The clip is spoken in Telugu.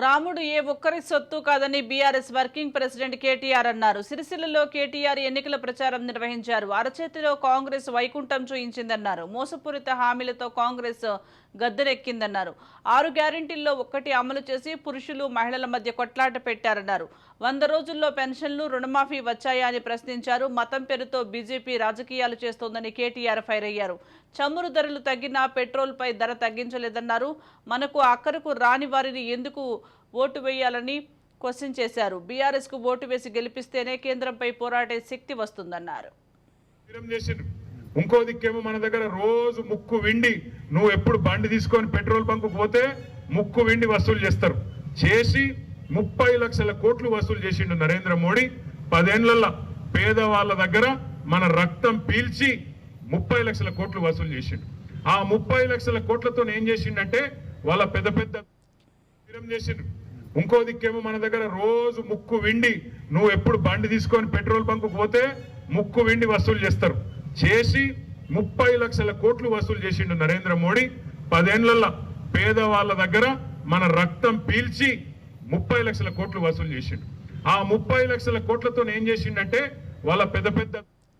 రాముడు ఏ ఒక్కరి సొత్తు కాదని బీఆర్ఎస్ వర్కింగ్ ప్రెసిడెంట్ కేటీఆర్ అన్నారు. సిరిసిల్లలో కేటీఆర్ ఎన్నికల ప్రచారం నిర్వహించారు. అరచేతిలో కాంగ్రెస్ వైకుంఠం చూయించిందన్నారు. మోసపూరిత హామీలతో కాంగ్రెస్ గద్దెనెక్కిందన్నారు. ఆరు గ్యారెంటీల్లో ఒక్కటి అమలు చేసి పురుషులు మహిళల మధ్య కొట్లాట పెట్టారన్నారు. వంద రోజుల్లో పెన్షన్లు రుణమాఫీ వచ్చాయా అని ప్రశ్నించారు. మతం పేరుతో బీజేపీ రాజకీయాలు చేస్తోందని కేటీఆర్ ఫైర్ అయ్యారు. చమురు ధరలు తగ్గినా పెట్రోల్పై ధర తగ్గించలేదన్నారు. మనకు అక్కరకు రాని వారిని ఎందుకు ఓటు వేయాలని క్వశ్చన్ చేశారు. బీఆర్ఎస్కు ఓటు వేసి గెలిపిస్తేనే కేంద్రంపై పోరాడే శక్తి వస్తుందన్నారు. ఇంకో దిక్కేమో మన దగ్గర రోజు ముక్కు విండి నువ్వు ఎప్పుడు బండి తీసుకొని పెట్రోల్ బంక్ పోతే ముక్కు విండి వసూలు చేస్తారు. చేసి ముప్పై లక్షల కోట్లు వసూలు చేసిండు నరేంద్ర మోడీ. పదేళ్ళలో పేదవాళ్ళ దగ్గర మన రక్తం పీల్చి ముప్పై లక్షల కోట్లు వసూలు చేసిండు. ఆ ముప్పై లక్షల కోట్లతో ఏం చేసిండంటే వాళ్ళ పెద్ద పెద్ద చేసిండ్రు. ఇంకో దిక్కేమో మన దగ్గర రోజు ముక్కు విండి నువ్వు ఎప్పుడు బండి తీసుకొని పెట్రోల్ బంకు పోతే ముక్కు విండి వసూలు చేస్తారు. చేసి ముప్పై లక్షల కోట్లు వసూలు చేసిండు నరేంద్ర మోడీ. పదేళ్ళలో పేదవాళ్ళ దగ్గర మన రక్తం పీల్చి ముప్పై లక్షల కోట్లు వసూలు చేసిండు. ఆ ముప్పై లక్షల కోట్లతో ఏం చేసిండంటే వాళ్ళ పెద్ద పెద్ద